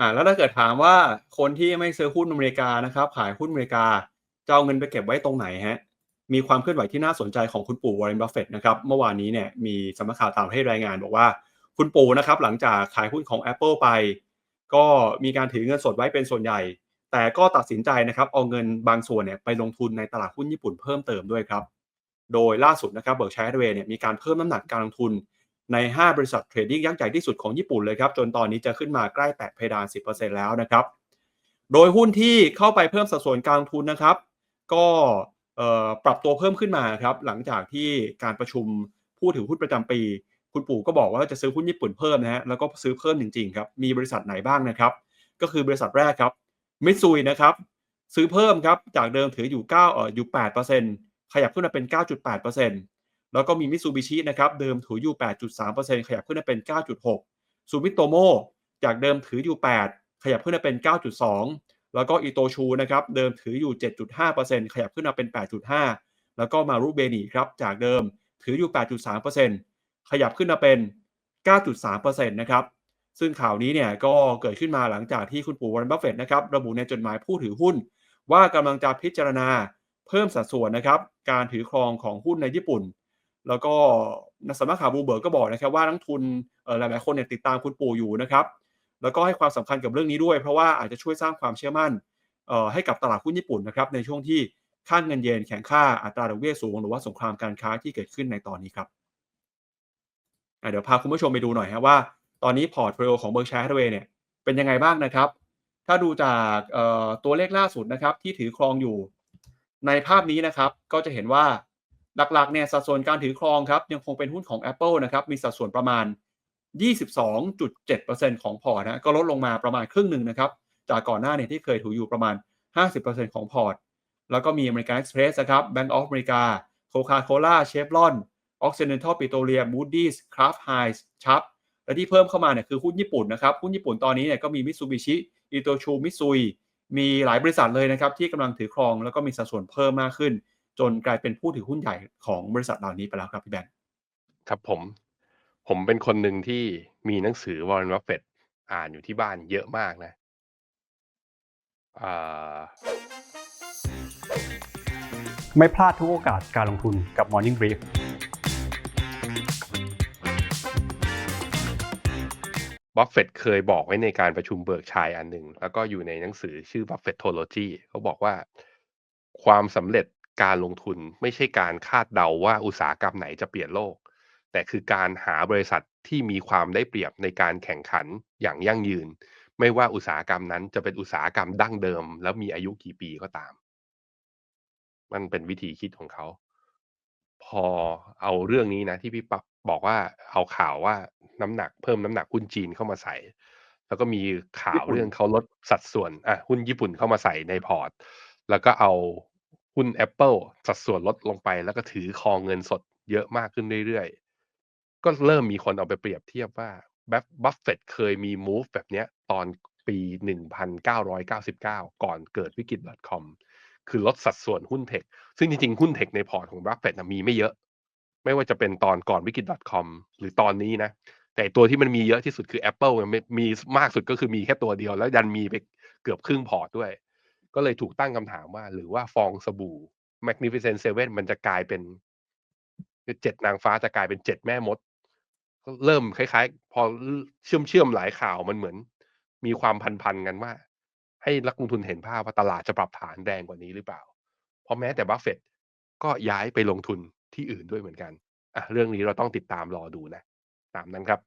อ่าแล้วถ้าเกิดถามว่าคนที่ไม่ซื้อหุ้นอเมริกานะครับ ขายหุ้นอเมริกาจะเอาเงินไปเก็บไว้ตรงไหนฮะมีความเคลื่อนไหวที่น่าสนใจของคุณปู่วอร์เรนบัฟเฟตนะครับเมื่อวานนี้เนี่ยมีสำนักข่าวต่างประเทศรายงานบอกว่าคุณปู่นะครับหลังจากขายหุ้นของ Apple ไป ก็มีการถือเงินสดไว้เป็นส่วนใหญ่ แต่ก็ตัดสินใจนะครับเอาเงินบางส่วนเนี่ยไปลงทุนในตลาดหุ้นญี่ปุ่นเพิ่มเติมด้วยครับ โดยล่าสุดนะครับเบิร์กชัยเดเวย์เนี่ยมีการเพิ่มน้ำหนักการลงทุน ใน 5 บริษัทเทรดดิ้งยักษ์ใหญ่ที่สุดของญี่ปุ่นเลยครับ จนตอนนี้จะขึ้นมาใกล้แตะเพดาน 10%แล้วนะครับ โดยหุ้นที่เข้าไปเพิ่มสัดส่วนการลงทุนนะครับ ก็ปรับตัวเพิ่มขึ้นมาครับ หลังจากที่การประชุมผู้ถือหุ้นประจำปี คุณปู่ก็บอกว่าจะซื้อหุ้นญี่ปุ่นเพิ่มนะฮะแล้วก็ซื้อเพิ่มจริงๆครับมีบริษัทไหนบ้างนะครับ ก็คือบริษัทแรกครับมิตซุยนะครับซื้อเพิ่มครับจากเดิมถืออยู่9เอ่ออยู่8%ขยับขึ้นมาเป็น 9.8% แล้วก็มีมิตซูบิชินะครับเดิมถืออยู่ 8.3%ขยับขึ้นมาเป็น 9.6 ซูมิโตโมจากเดิมถืออยู่ 8 ขยับขึ้นมาเป็น 9.2 แล้วก็อิโตชูนะครับเดิมถืออยู่ 7.5%ขยับขึ้นมาเป็น 8.5 แล้วก็มารุเบนีครับจากเดิมถืออยู่ 8.3%ขยับขึ้นมาเป็น 9.3%นะครับซึ่งข่าวนี้เนี่ยก็เกิดขึ้นมาหลังจากที่คุณปู่วอร์เรนบัฟเฟตนะครับระบุในจดหมายผู้ถือหุ้น ว่ากำลังจะพิจารณาเพิ่มสัดส่วนนะครับการถือครองของหุ้นในญี่ปุ่น แล้วก็นักสำนักข่าวบูเบิร์กก็บอกนะครับว่านักทุนหลาย ๆ คนเนี่ยติดตามคุณปู่อยู่นะครับ แล้วก็ให้ความสำคัญกับเรื่องนี้ด้วย เพราะว่าอาจจะช่วยสร้างความเชื่อมั่นให้กับตลาดหุ้นญี่ปุ่นนะครับในช่วงที่ค่าเงินเยนแข็งค่าอัตราดอกเบี้ยสูง หรือว่าสงครามการค้าที่เกิดขึ้นในตอนนี้ครับเดี๋ยวพาคุณผู้ชมไปดูหน่อยครับว่า ตอนนี้พอร์ตโฟลิโอของเบอร์ชัยฮัตเวย์เนี่ยเป็นยังไงบ้างนะครับ ถ้าดูจากตัวเลขล่าสุดนะครับที่ถือครองอยู่ในภาพนี้นะครับ ก็จะเห็นว่า หลักๆเนี่ยสัดส่วนการถือครองครับยังคงเป็นหุ้นของ Apple นะครับมีสัดส่วนประมาณ 22.7%ของพอร์ตนะก็ลดลงมาประมาณครึ่งหนึ่งนะครับจากก่อนหน้าเนี่ยที่เคยถืออยู่ประมาณ 50%ของพอร์ต แล้วก็มี American Express นะครับ Bank of America Coca-Cola Chevron Occidental Petroleum Moody's Kraft Heinz Chubb และที่เพิ่มเข้ามาเนี่ยคือหุ้นญี่ปุ่นนะครับหุ้นญี่ปุ่นตอนนี้เนี่ยก็มีมิตซูบิชิอิโตชูมิซุยมีหลายบริษัทเลยนะครับที่กำลังถือครองแล้วก็มีสัดส่วนเพิ่มมากขึ้น จนกลายเป็นผู้ถือหุ้นใหญ่ของบริษัทเหล่านี้ไปแล้วครับพี่แบงค์ครับผม ผมเป็นคนหนึ่งที่มีหนังสือวอร์เรนบัฟเฟตอ่านอยู่ที่บ้านเยอะมากนะไม่พลาดทุกโอกาสการลงทุนกับ Morning Brief บัฟเฟตเคยบอกไว้ในการประชุมเบิร์กชัยอันหนึ่ง แล้วก็อยู่ในหนังสือชื่อบัฟเฟตโทโลจีเขาบอกว่า ความสำเร็จ การลงทุนไม่ใช่การคาดเดาว่าอุตสาหกรรมไหนจะเปลี่ยนโลก แต่คือการหาบริษัทที่มีความได้เปรียบในการแข่งขันอย่างยั่งยืน ไม่ว่าอุตสาหกรรมนั้นจะเป็นอุตสาหกรรมดั้งเดิม แล้วมีอายุกี่ปีก็ตาม มันเป็นวิธีคิดของเขา พอเอาเรื่องนี้นะที่พี่ปักบอกว่าเอาข่าวว่าน้ำหนักเพิ่มน้ำหนักหุ้นจีนเข้ามาใส่ แล้วก็มีข่าวเรื่องเขาลดสัดส่วนอะหุ้นญี่ปุ่นเข้ามาใส่ในพอร์ต แล้วก็เอา หุ้น Apple สัดส่วนลดลงไป แล้วก็ถือคองเงินสดเยอะมากขึ้นเรื่อยๆ ก็เริ่มมีคนเอาไปเปรียบเทียบว่าแบบบัฟเฟตเคยมี move แบบเนี้ยตอนปี 1999 ก่อนเกิดวิกฤต .com คือลดสัดส่วนหุ้นเทค ซึ่งจริงๆ หุ้นเทคในพอร์ตของบัฟเฟตมีไม่เยอะ ไม่ว่าจะเป็นตอนก่อนวิกฤต .com หรือตอนนี้นะ แต่ตัวที่มันมีเยอะที่สุดคือ Apple มีมากสุดก็คือมีแค่ตัวเดียว แล้วยันมีไปเกือบครึ่งพอร์ตด้วย ก็เลยถูกตั้งคำถามว่า หรือว่าฟองสบู่ Magnificent Seven มันจะกลายเป็นเจ็ดนางฟ้าจะกลายเป็นเจ็ดแม่มด เริ่มคล้ายๆ พอเชื่อมเชื่อมหลายข่าวมันเหมือน มีความพันๆกันว่า ให้นักลงทุนเห็นภาพว่าตลาดจะปรับฐานแรงกว่านี้หรือเปล่า เพราะแม้แต่บัฟเฟตก็ย้ายไปลงทุนที่อื่นด้วยเหมือนกันอะเรื่องนี้เราต้องติดตามรอดูนะ ตามนั้นครับ